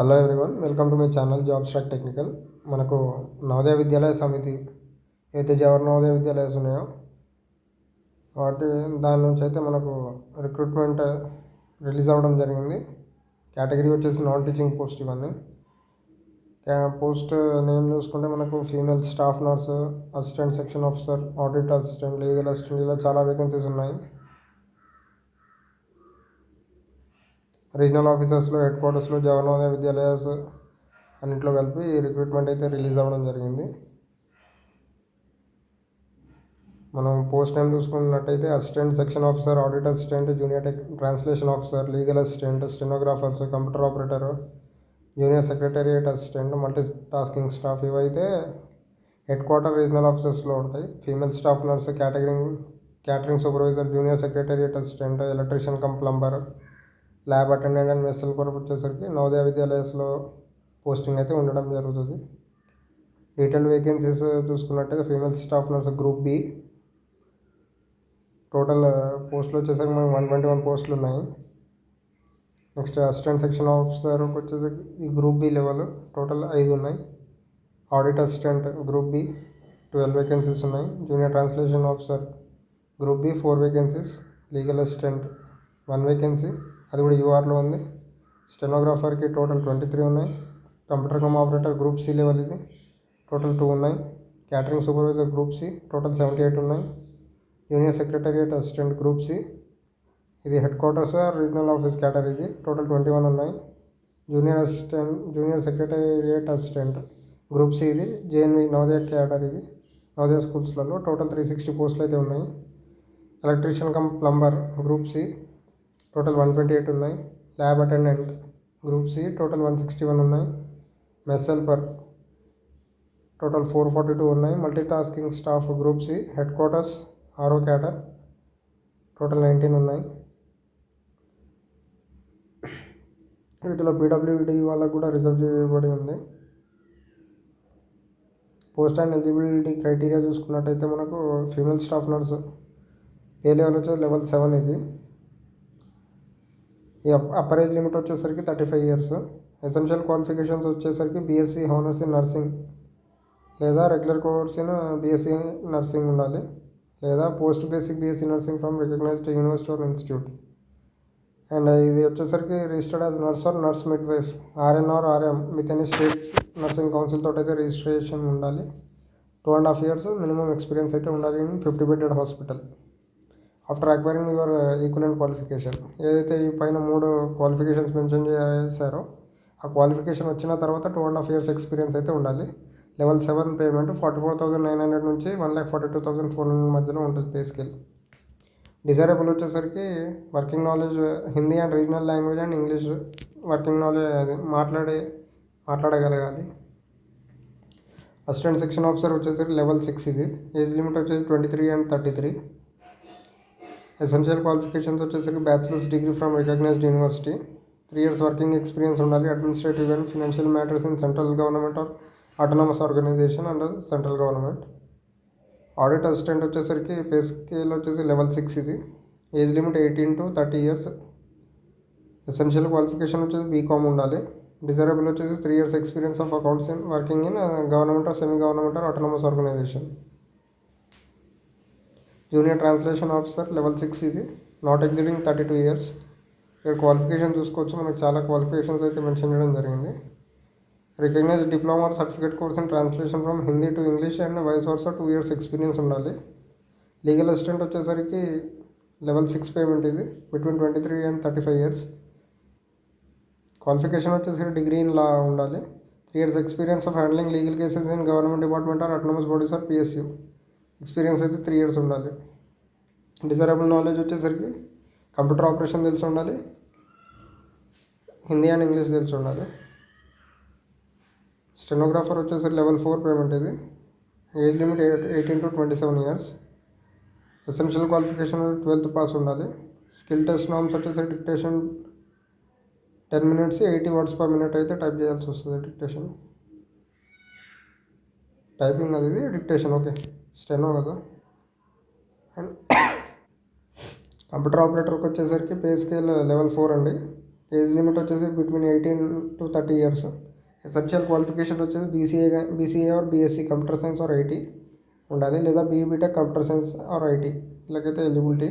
Hello everyone welcome to my channel job stack technical మనకు నవోదయ విద్యాలయ సమితి అయితే జవహర్ నవోదయ విద్యాలయాలు ఉన్నాయో వాటి దాని నుంచి అయితే మనకు రిక్రూట్మెంట్ రిలీజ్ అవ్వడం జరిగింది. కేటగిరీ వచ్చేసి నాన్ టీచింగ్ పోస్ట్ ఇవన్నీ. పోస్ట్ నేమ్ చూసుకుంటే మనకు female staff nurse assistant section officer audit assistant legal assistant ఇలా చాలా వేకెన్సీస్ ఉన్నాయి. రీజనల్ ఆఫీసెస్లో హెడ్ క్వార్టర్స్లో జవహర్నవోదయ విద్యాలయాస్ అన్నింటిలో కలిపి రిక్రూట్మెంట్ అయితే రిలీజ్ అవ్వడం జరిగింది. మనం పోస్ట్ టైం చూసుకున్నట్టయితే assistant section officer audit assistant junior tech translation officer legal assistant stenographers computer operator junior secretariat assistant multi tasking staff ఇవైతే హెడ్ క్వార్టర్ రీజనల్ ఆఫీసెస్లో ఉంటాయి. Female staff nurse catering catering supervisor junior secretariat assistant electrician cum plumber lab attendant and మెస్సల్ కొరకు వచ్చేసరికి నవోదయ విద్యాలయాస్లో posting అయితే ఉండడం జరుగుతుంది. Detail vacancies చూసుకున్నట్టయితే female staff nurse group B total పోస్టులు వచ్చేసరికి మనకి వన్ ట్వంటీ వన్ పోస్టులు ఉన్నాయి. నెక్స్ట్ అసిస్టెంట్ సెక్షన్ ఆఫీసర్ వచ్చేసరికి ఈ గ్రూప్ బి లెవెల్ టోటల్ ఐదు ఉన్నాయి. Audit assistant group B twelve vacancies ఉన్నాయి. Junior translation officer group B four vacancies legal assistant one vacancy అది కూడా యూఆర్లో ఉంది. స్టెనోగ్రాఫర్కి టోటల్ ట్వంటీ త్రీ ఉన్నాయి. Computer cum operator group C level ఇది. టోటల్ టూ ఉన్నాయి. Catering supervisor group C total seventy eight ఉన్నాయి. Junior secretariat assistant group C. ఇది headquarters regional office category total twenty one ఉన్నాయి. Junior assistant junior secretariat assistant group C ఇది. JNV Navodaya cadre ఇది. నవోదయ స్కూల్స్లలో total three sixty పోస్టులు అయితే ఉన్నాయి. Electrician cum plumber group C. Total one twenty eight ఉన్నాయి. Lab attendant group C total one sixty one ఉన్నాయి. Mess helper total four forty two ఉన్నాయి. Multi tasking staff group C headquarters ఆరో క్యాటర్ total nineteen ఉన్నాయి. వీటిలో PWD వాళ్ళకు కూడా reserve చేయబడి ఉంది. పోస్ట్ అండ్ ఎలిజిబిలిటీ క్రైటీరియా చూసుకున్నట్టయితే మనకు ఫీమేల్ స్టాఫ్ నర్స్ ఏ లెవెల్ వచ్చేది? లెవెల్ సెవెన్ ఇది. ఈ అప్పర్ ఏజ్ లిమిట్ వచ్చేసరికి thirty five years essential qualifications వచ్చేసరికి బీఎస్సీ హానర్స్ ఇన్ నర్సింగ్ లేదా regular course in BSc nursing ఉండాలి లేదా post basic BSc nursing from recognised university or institute and ఇది వచ్చేసరికి registered as nurse or nurse midwife RN or RM with any state nursing council తోటి అయితే registration ఉండాలి. Two and half years minimum experience అయితే ఉండాలి in fifty bedded hospital after acquiring your equivalent qualification ఏదైతే ఈ పైన మూడు క్వాలిఫికేషన్స్ మెన్షన్ చేశారో ఆ క్వాలిఫికేషన్ వచ్చిన తర్వాత two and half years experience అయితే ఉండాలి. Level seven payment forty four thousand nine hundred నుంచి one lakh forty two thousand four hundred మధ్యలో ఉంటుంది పే స్కేల్ డిజైరబుల్ వచ్చేసరికి working knowledge Hindi and regional language and English working knowledge అది మాట్లాడే మాట్లాడగలగాలి. Assistant section officer వచ్చేసరికి level six ఇది. Age limit వచ్చేసి twenty three and thirty three essential qualifications వచ్చేసరికి bachelor's degree from recognised university three years working experience ఉండాలి. Administrative and financial matters in central government or autonomous organisation and central government audit assistant వచ్చేసరికి pay scale వచ్చేసి level six ఇది. Age limit eighteen to thirty years essential qualification వచ్చేసి BCom ఉండాలి. Desirable వచ్చేసి three years experience of accounts in working in government or semi government or autonomous organisation junior translation officer level six ఇది. Not exceeding thirty two years ఇక్కడ qualification చూసుకోవచ్చు. మనకు చాలా qualifications అయితే mention చేయడం జరిగింది. Recognise diploma certificate course in translation from Hindi to English and vice versa two years experience ఉండాలి. Legal assistant వచ్చేసరికి లెవెల్ సిక్స్ పేమెంట్ ఇది. Between twenty three and thirty five years qualification వచ్చేసరికి degree in law ఉండాలి three years experience of handling legal cases in government department or autonomous bodies or PSU experience అయితే three years ఉండాలి. Desirable knowledge వచ్చేసరికి computer operation తెలిసి ఉండాలి. Hindi and English తెలిసి ఉండాలి. Stenographer వచ్చేసరికి లెవెల్ ఫోర్ పేమెంట్ ఇది. Age limit eighteen to twenty seven years. Essential qualification twelfth pass ఉండాలి. స్కిల్ టెస్ట్ నామ్స్ వచ్చేసరికి dictation ten minutes eighty words per minute అయితే టైప్ చేయాల్సి వస్తుంది డిక్టేషన్. టైపింగ్ అది ఇది డిక్టేషన్ ఓకే. స్టెనో కదా. అండ్ కంప్యూటర్ ఆపరేటర్కి వచ్చేసరికి పే స్కేల్ లెవెల్ ఫోర్ అండి. ఏజ్ లిమిట్ వచ్చేసి between eighteen to thirty years. Essential qualification వచ్చేసి BCA BCA or BSc computer science or IT ఉండాలి లేదా BE BTech computer science or IT. ఇలాగైతే eligibility.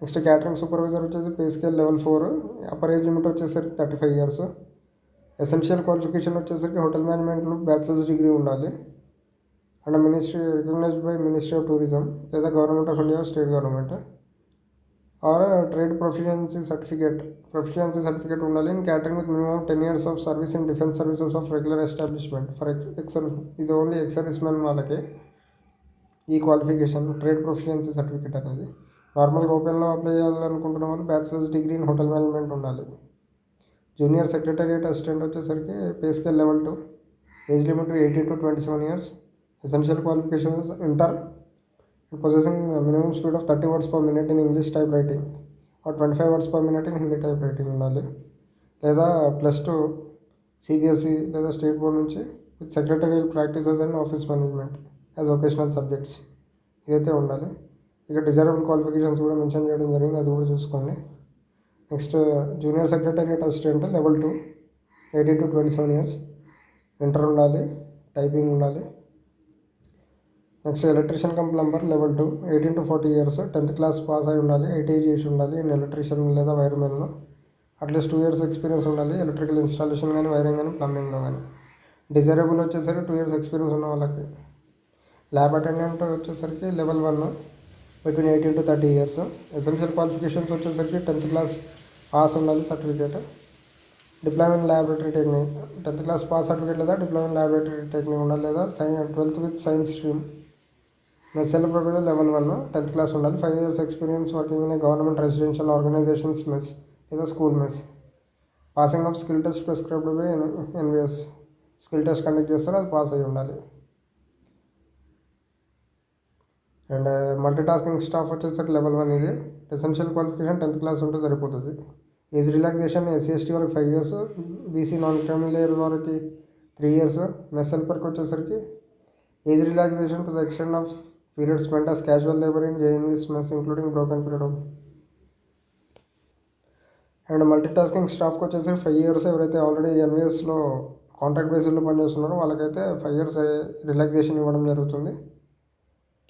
Next catering supervisor వచ్చేసి pay scale level four. Upper age limit వచ్చేసరికి thirty five years. Essential qualification వచ్చేసరికి hotel మేనేజ్మెంట్లో bachelors degree ఉండాలి. And ministry recognized by ministry of tourism లేదా government of India state government or trade proficiency certificate proficiency certificate ఉండాలి. In catering with minimum ten years of service in defence services of regular establishment for ex ఎక్సర్ ఇది only ex serviceman వాళ్ళకి. ఈ qualification trade proficiency certificate అనేది. నార్మల్గా ఓపెన్లో apply చేయాలనుకుంటున్న వాళ్ళు bachelors degree in hotel management ఉండాలి. జూనియర్ సెక్రటేరియట్ అసిస్టెంట్ వచ్చేసరికి pay scale level two age limit eighteen to twenty seven years essential qualifications inter possessing minimum speed of thirty words per minute in English type writing or twenty five words per minute in Hindi type writing ఉండాలి లేదా plus two CBSE లేదా state board నుంచి with secretarial practices and office management as vocational subjects ఇదైతే ఉండాలి. ఇక desirable qualifications కూడా mention చేయడం జరిగింది అది కూడా చూసుకోండి. Next junior secretariat assistant level two eighteen to twenty seven years. Inter ఉండాలి టైపింగ్ ఉండాలి. Next electrician cum plumber level two eighteen to forty years tenth class pass అయి ఉండాలి ఐటీఐ చేసి ఉండాలి ఇన్ ఎలక్ట్రీషియన్ లేదా వైర్మెన్లో. At least two years experience ఉండాలి electrical installation కానీ wiring కానీ ప్లంబింగ్లో కానీ. డిజైరబుల్ వచ్చేసరికి టూ ఇయర్స్ ఎక్స్పీరియన్స్ ఉన్న వాళ్ళకి. ల్యాబ్ అటెండెంట్ వచ్చేసరికి level one between eighteen to thirty years essential qualifications వచ్చేసరికి టెన్త్ క్లాస్ పాస్ ఉండాలి certificate. Diploma in laboratory technique tenth class pass certificate లేదా డిప్లొమా ఇన్ ల్యాబొరేటరీ టెక్నిక్ ఉండాలి లేదా science twelfth with science stream. మెస్ఎల్ professor level one tenth class ఉండాలి. Five years experience working in government residential organisations mess లేదా school mess. Passing of skill test prescribed by NVS. Skill test conduct చేస్తారు అది pass అయ్యి ఉండాలి. And multi tasking staff వచ్చేసరికి level one ఇది. Essential qualification tenth class ఉంటే సరిపోతుంది. Age relaxation SC ST వాళ్ళకి five years BC non criminal వాళ్ళకి త్రీ ఇయర్స్ మెస్ హెల్పర్కి వచ్చేసరికి age relaxation to the extend of period spend as casual labour in JNVs mess including broken period of and multi tasking స్టాఫ్కి వచ్చేసరికి five years ఎవరైతే already ఎన్విఎస్లో contract బేసిస్లో పనిచేస్తున్నారో వాళ్ళకైతే ఫైవ్ ఇయర్స్ రిలాక్సేషన్ ఇవ్వడం జరుగుతుంది.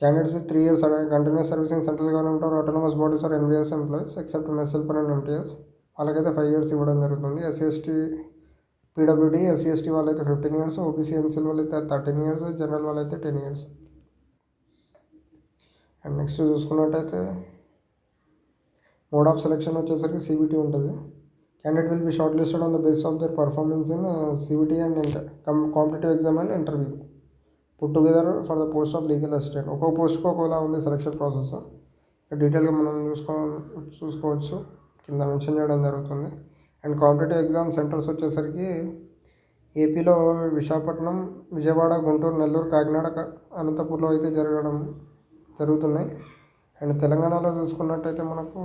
Candidates with three years continuous servicing central government or autonomous bodies or NBS employees except మెస్ఎల్ per and MTS వాళ్ళకైతే ఫైవ్ ఇయర్స్ ఇవ్వడం జరుగుతుంది. ఎస్సీఎస్టీ పీడబ్ల్యూడీ ఎస్సీ ఎస్టీ వాళ్ళైతే ఫిఫ్టీన్ ఇయర్స్ ఓబీసీ ఎన్సీఎల్ వాళ్ళైతే thirteen years general వాళ్ళైతే ten years and next చూసుకున్నట్టయితే mode of selection వచ్చేసరికి CBT ఉంటుంది. Candidate will be short listed on the base of their performance in CBT and inter competitive exam and interview put together for the post of legal assistant ఒక్కొక్క పోస్ట్కి ఒకలా ఉంది selection process డీటెయిల్గా మనం చూసుకో చూసుకోవచ్చు. కింద మెన్షన్ చేయడం జరుగుతుంది. అండ్ కాంపిటేటివ్ ఎగ్జామ్ సెంటర్స్ వచ్చేసరికి ఏపీలో విశాఖపట్నం విజయవాడ గుంటూరు నెల్లూరు కాకినాడ అనంతపూర్లో అయితే జరగడం జరుగుతున్నాయి. అండ్ తెలంగాణలో చూసుకున్నట్టయితే మనకు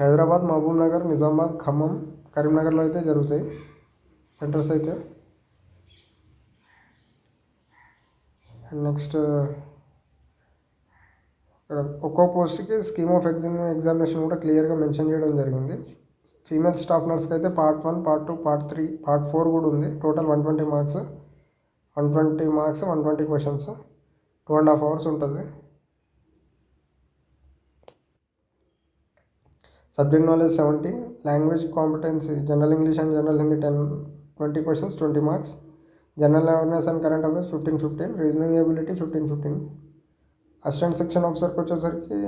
హైదరాబాద్ మహబూబ్ నగర్ నిజామాబాద్ ఖమ్మం కరీంనగర్లో అయితే జరుగుతాయి. సెంటర్స్ అయితే. అండ్ నెక్స్ట్ ఇక్కడ ఒక్కో పోస్ట్కి స్కీమ్ ఆఫ్ ఎగ్జామ్ ఎగ్జామినేషన్ కూడా క్లియర్గా మెన్షన్ చేయడం జరిగింది. ఫీమేల్ స్టాఫ్ నర్స్కి అయితే part one part two part three part four కూడా ఉంది. Total one twenty marks one twenty marks one twenty questions. Two and half hours ఉంటుంది. Subject knowledge seventy language competency general English and general Hindi ten twenty questions twenty marks. General awareness and current affairs fifteen fifteen. Reasoning ability fifteen fifteen. Assistant section ఆఫీసర్కి వచ్చేసరికి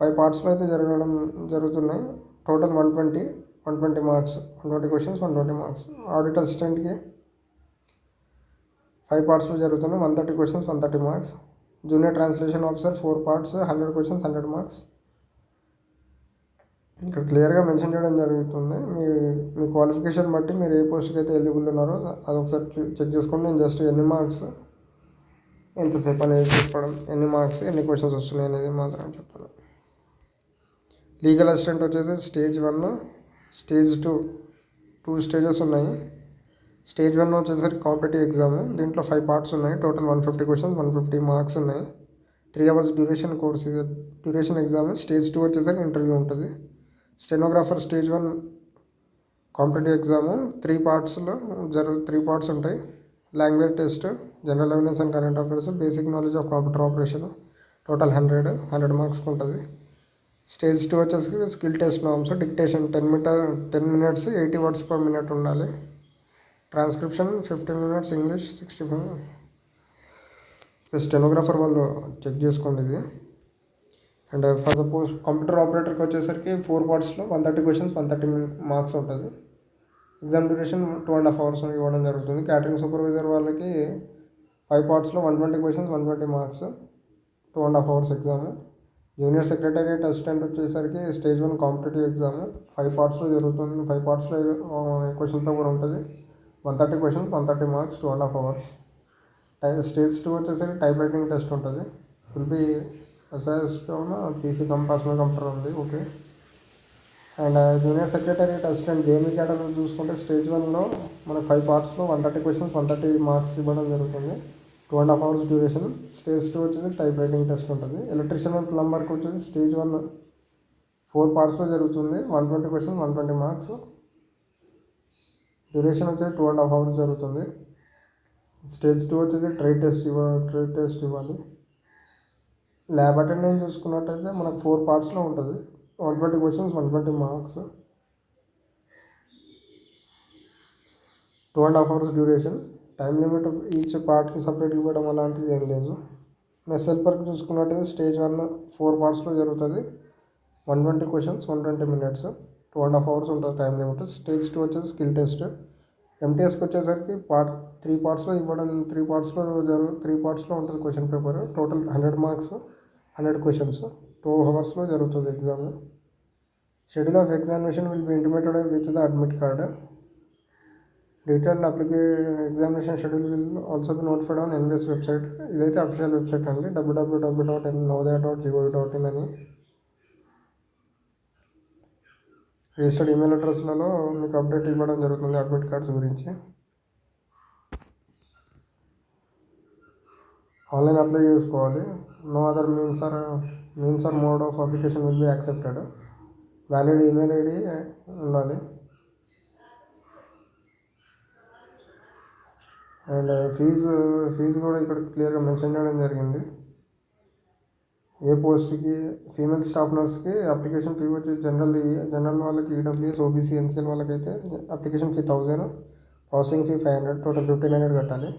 five పార్ట్స్లో అయితే జరగడం జరుగుతున్నాయి. Total one twenty one twenty marks. One twenty questions one twenty marks. Audit అసిస్టెంట్కి five పార్ట్స్లో జరుగుతున్నాయి. One thirty questions one thirty marks. Junior translation officer four parts. Hundred questions hundred marks. ఇక్కడ క్లియర్గా మెన్షన్ చేయడం జరుగుతుంది. మీ మీ క్వాలిఫికేషన్ బట్టి మీరు ఏ పోస్ట్కి అయితే ఎలిజిబుల్ ఉన్నారో అది ఒకసారి చెక్ చేసుకోండి. నేను జస్ట్ ఎన్ని మార్క్స్ ఎంతసేపు అనేది చెప్పడం ఎన్ని మార్క్స్ ఎన్ని క్వశ్చన్స్ వస్తున్నాయి అనేది మాత్రం చెప్తాను. లీగల్ అసిస్టెంట్ వచ్చేసి stage one stage two two stages ఉన్నాయి. స్టేజ్ వన్ వచ్చేసరికి కాంపిటేటివ్ ఎగ్జామ్. దీంట్లో ఫైవ్ పార్ట్స్ ఉన్నాయి. Total one fifty questions one fifty marks ఉన్నాయి. త్రీ అవర్స్ డ్యూరేషన్ కోర్స్ ఇది డ్యూరేషన్ ఎగ్జామ్. స్టేజ్ టూ వచ్చేసరికి ఇంటర్వ్యూ ఉంటుంది. Stenographer stage one competitive exam. Three పార్ట్స్లో జరుగు three parts ఉంటాయి. Language test general awareness and current affairs basic knowledge of computer operation total hundred hundred మార్క్స్కి ఉంటుంది stage two వచ్చేసి skill test norms dictation ten metre ten minutes eighty words per minute ఉండాలి. Transcription fifteen minutes English sixty five. Stenographer వాళ్ళు check చేసుకోండి ఇది. And for suppose computer ఆపరేటర్కి వచ్చేసరికి four పార్ట్స్లో one thirty questions one thirty marks ఉంటుంది. Exam duration two and half hours ఇవ్వడం జరుగుతుంది. Catering supervisor వాళ్ళకి five పార్ట్స్లో one twenty questions one twenty marks two and half hours exam junior secretariat assistant వచ్చేసరికి stage one competitive exam five పార్ట్స్లో జరుగుతుంది. Five పార్ట్స్లో క్వశ్చన్తో కూడా ఉంటుంది. One thirty questions one thirty marks two and half hours tie stage two వచ్చేసరికి type writing test ఉంటుంది. Will be SIS PC cum personal computer ఉంది okay. And junior secretariat assistant JNV category చూసుకుంటే stage వన్లో మన five పార్ట్స్లో one thirty questions one thirty marks ఇవ్వడం జరుగుతుంది. Two and half hours duration. Stage two వచ్చేసి type writing test ఉంటుంది. Electrician and ప్లంబర్కి వచ్చేసి స్టేజ్ వన్ ఫోర్ పార్ట్స్లో జరుగుతుంది. One twenty question one twenty marks. Duration వచ్చేసి టూ అండ్ హాఫ్ అవర్స్ జరుగుతుంది. స్టేజ్ టూ వచ్చేసి ట్రేడ్ టెస్ట్ ఇవ్వాలి ట్రేడ్ టెస్ట్ ఇవ్వాలి. ల్యాబ్ అటెండెన్స్ చూసుకున్నట్టయితే మనకు ఫోర్ పార్ట్స్లో ఉంటుంది. One twenty questions one twenty marks two and half hours duration time limit each పార్ట్కి సపరేట్ ఇవ్వడం అలాంటిది ఏం లేదు. మెస్ హెల్పర్కి చూసుకున్నట్టయితే స్టేజ్ వన్ ఫోర్ పార్ట్స్లో జరుగుతుంది. One twenty questions one twenty minutes two and half hours ఉంటుంది టైం లిమిట్ స్టేజ్ టూ వచ్చేసి స్కిల్ టెస్ట్ ఎంటీఎస్కి వచ్చేసరికి పార్ట్ త్రీ పార్ట్స్లో ఇవ్వడం త్రీ పార్ట్స్లో జరుగు త్రీ పార్ట్స్లో ఉంటుంది question paper total hundred marks hundred questions two అవర్స్లో జరుగుతుంది exam schedule of examination will be intimated with the admit card detailed అప్లికే examination schedule will also be notified on NBS website ఇదైతే official website అండి. WWW dot N Navodaya dot gov dot in అని registered email అడ్రస్లలో మీకు update ఇవ్వడం జరుగుతుంది admit cards గురించి. Online apply చేసుకోవాలి. No other means or means or mode of application will be accepted. Valid email ID ఉండాలి. And fee fee కూడా ఇక్కడ క్లియర్గా మెన్షన్ చేయడం జరిగింది. ఏ పోస్ట్కి ఫీమేల్ స్టాఫ్ నర్స్కి అప్లికేషన్ ఫీ వచ్చి జనరల్ జనరల్ వాళ్ళకి ఈడబ్ల్యూఎస్ ఓబీసీ ఎన్సీఎల్ వాళ్ళకైతే application fee thousand processing fee five hundred total fifteen hundred కట్టాలి.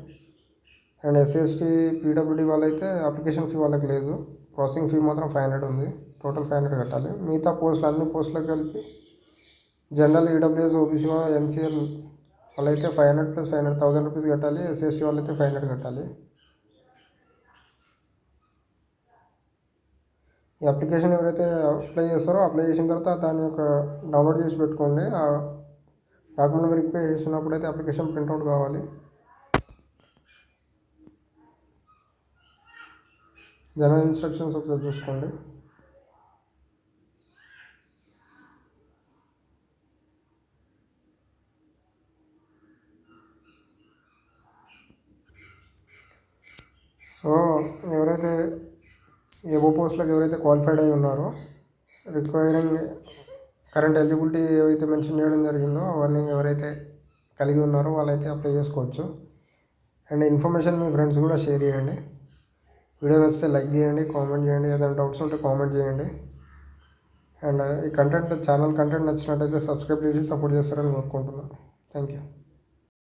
అండ్ ఎస్సీఎస్టీ పీడబ్ల్యూడీ వాళ్ళైతే అప్లికేషన్ ఫీ వాళ్ళకి లేదు. ప్రాసెసింగ్ ఫీ మాత్రం ఫైవ్ హండ్రెడ్ ఉంది. టోటల్ ఫైవ్ హండ్రెడ్ కట్టాలి. మిగతా పోస్టులు అన్ని పోస్టులకు కలిపి జనరల్ ఈడబ్ల్యూఎస్ ఓబీసీ ఎన్సీఎల్ వాళ్ళైతే five hundred plus five hundred thousand rupees కట్టాలి. ఎస్సీఎస్టీ వాళ్ళైతే ఫైవ్ హండ్రెడ్ కట్టాలి. ఈ అప్లికేషన్ ఎవరైతే అప్లై చేస్తారో అప్లై చేసిన తర్వాత దాని యొక్క డౌన్లోడ్ చేసి పెట్టుకోండి. ఆ డాక్యుమెంట్ వెరిఫై చేసినప్పుడు అయితే అప్లికేషన్ ప్రింట్అవుట్ కావాలి. జనరల్ ఇన్స్ట్రక్షన్స్ ఒకసారి చూసుకోండి. సో ఎవరైతే ఏవో పోస్టులకు ఎవరైతే క్వాలిఫైడ్ అయి ఉన్నారో రిక్వైరింగ్ కరెంట్ ఎలిజిబిలిటీ ఏవైతే మెన్షన్ చేయడం జరిగిందో అవన్నీ ఎవరైతే కలిగి ఉన్నారో వాళ్ళైతే అప్లై చేసుకోవచ్చు. అండ్ ఇన్ఫర్మేషన్ మీ ఫ్రెండ్స్ కూడా షేర్ చేయండి. వీడియో నచ్చితే లైక్ చేయండి కామెంట్ చేయండి ఏదైనా డౌట్స్ ఉంటే కామెంట్ చేయండి. అండ్ ఈ కంటెంట్ ఛానల్ కంటెంట్ నచ్చినట్టయితే సబ్స్క్రైబ్ చేసి సపోర్ట్ చేస్తారని కోరుకుంటున్నాను. Thank you